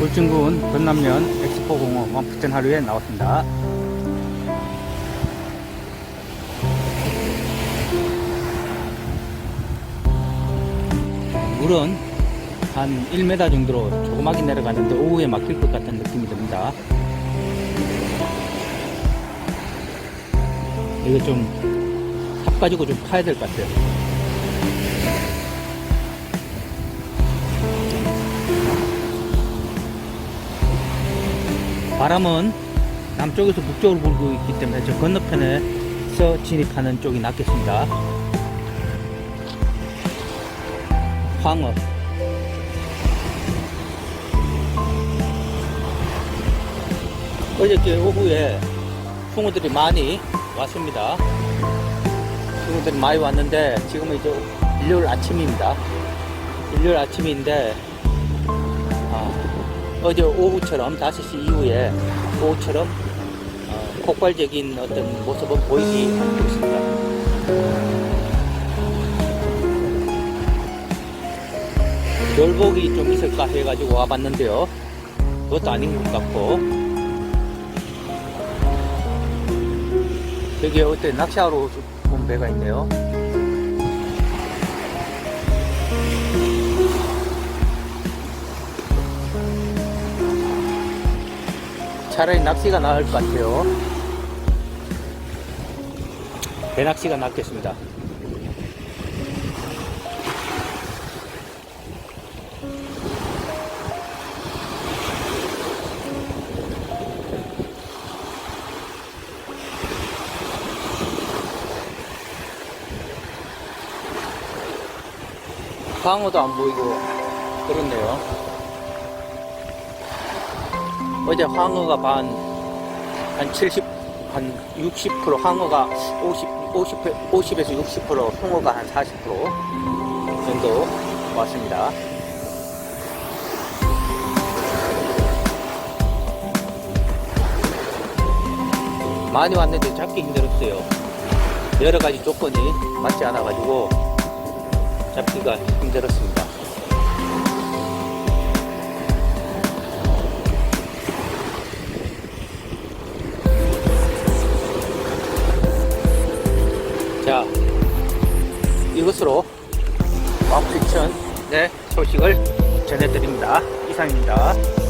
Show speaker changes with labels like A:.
A: 울진군 전남면 엑스포공원 원푸천 하루에 나왔습니다. 물은 한 1m 정도로 조그맣게 내려가는데 오후에 막힐 것 같은 느낌이 듭니다. 이거 좀 삽 가지고 좀 파야 될 것 같아요. 바람은 남쪽에서 북쪽으로 불고 있기 때문에 저 건너편에서 진입하는 쪽이 낫겠습니다. 황어. 어저께 오후에 숭어들이 많이 왔습니다. 숭어들이 많이 왔는데 지금은 이제 일요일 아침입니다. 일요일 아침인데 아, 어제 오후처럼 5시 이후에 오후처럼 어, 폭발적인 어떤 모습은 보이지 않고 있습니다. 열복이 좀 있을까 해가지고 와봤는데요. 그것도 아닌 것 같고 여기 어때 낚시하러 온 배가 있네요. 차라리 낚시가 나을 것 같아요. 배낚시가 낫겠습니다. 광어도 안 보이고 그렇네요. 어제 황어가 반, 한 70, 한 60% 황어가 50, 50, 50에서 60% 홍어가 한 40% 정도 왔습니다. 많이 왔는데 잡기 힘들었어요. 여러 가지 조건이 맞지 않아가지고 잡기가 힘들었습니다. 자, 이것으로 와프리천 네 소식을 전해드립니다. 이상입니다.